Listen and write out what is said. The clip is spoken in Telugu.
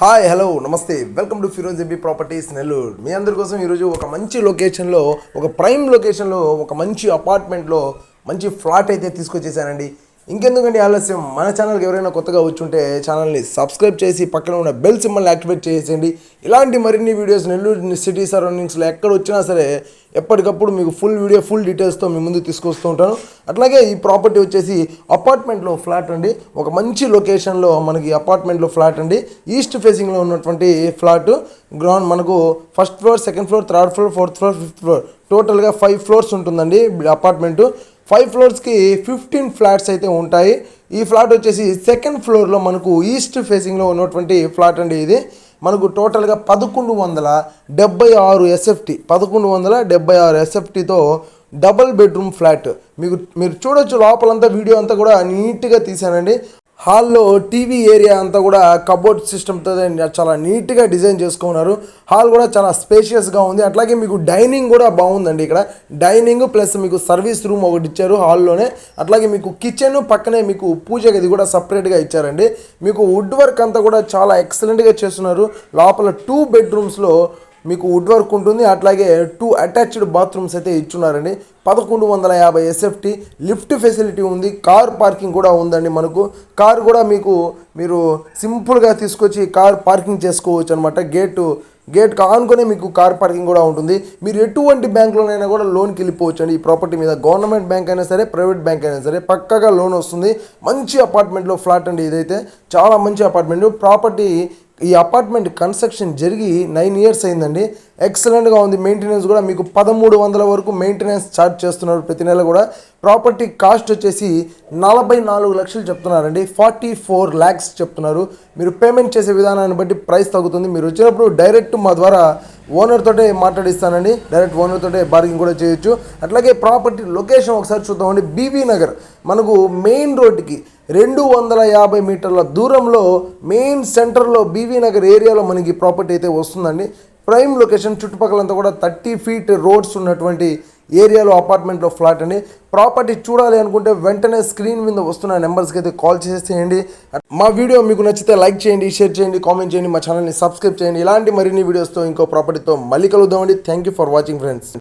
హాయ్ హలో నమస్తే. Welcome to Firoz MP properties Nellore మీ అందరి కోసం ఈరోజు ఒక మంచి లొకేషన్లో ఒక ప్రైమ్ లొకేషన్లో ఒక మంచి అపార్ట్మెంట్లో మంచి ఫ్లాట్ అయితే తీసుకొచ్చేసానండి. ఇంకెందుకంటే ఆలస్యం? మన ఛానల్కి ఎవరైనా కొత్తగా వచ్చుంటే ఛానల్ని సబ్స్క్రైబ్ చేసి పక్కన ఉన్న బెల్ సింబల్ని యాక్టివేట్ చేసేయండి. ఇలాంటి మరిన్ని వీడియోస్ నెల్లూరు సిటీ సరౌండింగ్స్లో ఎక్కడ వచ్చినా సరే ఎప్పటికప్పుడు మీకు ఫుల్ వీడియో ఫుల్ డీటెయిల్స్తో మీ ముందు తీసుకొస్తూ ఉంటాను. అట్లాగే ఈ ప్రాపర్టీ వచ్చేసి అపార్ట్మెంట్లో ఫ్లాట్ అండి. ఒక మంచి లొకేషన్లో మనకి అపార్ట్మెంట్లో ఫ్లాట్ అండి. ఈస్ట్ ఫేసింగ్లో ఉన్నటువంటి ఫ్లాట్. గ్రౌండ్ మనకు first floor second floor third floor fourth floor fifth floor. టోటల్గా ఫైవ్ ఫ్లోర్స్ ఉంటుందండి అపార్ట్మెంటు. ఫైవ్ ఫ్లోర్స్కి ఫిఫ్టీన్ ఫ్లాట్స్ అయితే ఉంటాయి. ఈ ఫ్లాట్ వచ్చేసి సెకండ్ ఫ్లోర్లో మనకు ఈస్ట్ ఫేసింగ్లో ఉన్నటువంటి ఫ్లాట్ అండి ఇది. మనకు టోటల్గా పదకొండు వందల డెబ్బై ఆరు ఎస్ఎఫ్టీ పదకొండు వందల డెబ్బై ఆరు ఎస్ఎఫ్టీతో డబల్ బెడ్రూమ్ ఫ్లాట్. మీకు మీరు చూడొచ్చు లోపలంతా వీడియో అంతా కూడా నీట్గా తీశానండి. హాల్లో టీవీ ఏరియా అంతా కూడా కబోర్డ్ సిస్టమ్తో చాలా నీట్గా డిజైన్ చేసుకున్నారు. హాల్ కూడా చాలా స్పేషియస్గా ఉంది. అట్లాగే మీకు డైనింగ్ కూడా బాగుందండి ఇక్కడ. డైనింగ్ ప్లస్ మీకు సర్వీస్ రూమ్ ఒకటి ఇచ్చారు హాల్లోనే. అట్లాగే మీకు కిచెన్ పక్కనే మీకు పూజ గది కూడా సపరేట్గా ఇచ్చారండి. మీకు వుడ్ వర్క్ అంతా కూడా చాలా ఎక్సలెంట్గా చేస్తున్నారు. లోపల టూ బెడ్రూమ్స్లో మీకు వుడ్ వర్క్ ఉంటుంది. అట్లాగే టూ అటాచ్డ్ బాత్రూమ్స్ అయితే ఇచ్చున్నారండి. పదకొండు వందల యాభై ఎస్ఎఫ్టీ లిఫ్ట్ ఫెసిలిటీ ఉంది. కార్ పార్కింగ్ కూడా ఉందండి మనకు. కార్ కూడా మీకు మీరు సింపుల్గా తీసుకొచ్చి కార్ పార్కింగ్ చేసుకోవచ్చు అనమాట గేటు గేట్ ఆనుకునే మీకు కార్ పార్కింగ్ కూడా ఉంటుంది. మీరు ఎటువంటి బ్యాంకులోనైనా కూడా లోన్కి వెళ్ళిపోవచ్చు అండి ఈ ప్రాపర్టీ మీద గవర్నమెంట్ బ్యాంక్ అయినా సరే ప్రైవేట్ బ్యాంక్ అయినా సరే పక్కగా లోన్ వస్తుంది. మంచి అపార్ట్మెంట్లో ఫ్లాట్ అండి ఇదైతే. చాలా మంచి అపార్ట్మెంట్. ప్రాపర్టీ ఈ అపార్ట్మెంట్ కన్స్ట్రక్షన్ జరిగి నైన్ ఇయర్స్ అయిందండి. ఎక్సలెంట్గా ఉంది. మెయింటెనెన్స్ కూడా మీకు పదమూడు వందల వరకు మెయింటెనెన్స్ ఛార్జ్ చేస్తున్నారు ప్రతి నెల కూడా. ప్రాపర్టీ కాస్ట్ వచ్చేసి నలభై నాలుగు లక్షలు చెప్తున్నారండి. ఫార్టీ ఫోర్ ల్యాక్స్ చెప్తున్నారు. మీరు పేమెంట్ చేసే విధానాన్ని బట్టి ప్రైస్ తగ్గుతుంది. మీరు వచ్చినప్పుడు డైరెక్ట్ మా ద్వారా ఓనర్ తోటే మాట్లాడిస్తానండి. డైరెక్ట్ ఓనర్ తోటే బార్గింగ్ కూడా చేయొచ్చు. అట్లాగే ప్రాపర్టీ లొకేషన్ ఒకసారి చూద్దామండి. బీబీ నగర్. మనకు మెయిన్ రోడ్డుకి రెండు వందల యాభై మీటర్ల దూరంలో మెయిన్ సెంటర్లో బీవీ నగర్ ఏరియాలో మనకి ప్రాపర్టీ అయితే వస్తుందండి. ప్రైమ్ లొకేషన్ చుట్టుపక్కలంతా కూడా థర్టీ ఫీట్ రోడ్స్ ఉన్నటువంటి ఏరియాలో అపార్ట్మెంట్లో ఫ్లాట్ అండి ప్రాపర్టీ చూడాలి అనుకుంటే వెంటనే స్క్రీన్ మీద వస్తున్న నెంబర్స్కి అయితే కాల్ చేసేయండి. మా వీడియో మీకు నచ్చితే లైక్ చేయండి షేర్ చేయండి కామెంట్ చేయండి మా ఛానల్ని సబ్స్క్రైబ్ చేయండి. ఇలాంటి మరిన్ని వీడియోస్తో ఇంకో ప్రాపర్టీతో మళ్ళీ కలుద్దామండి. Thank you for watching friends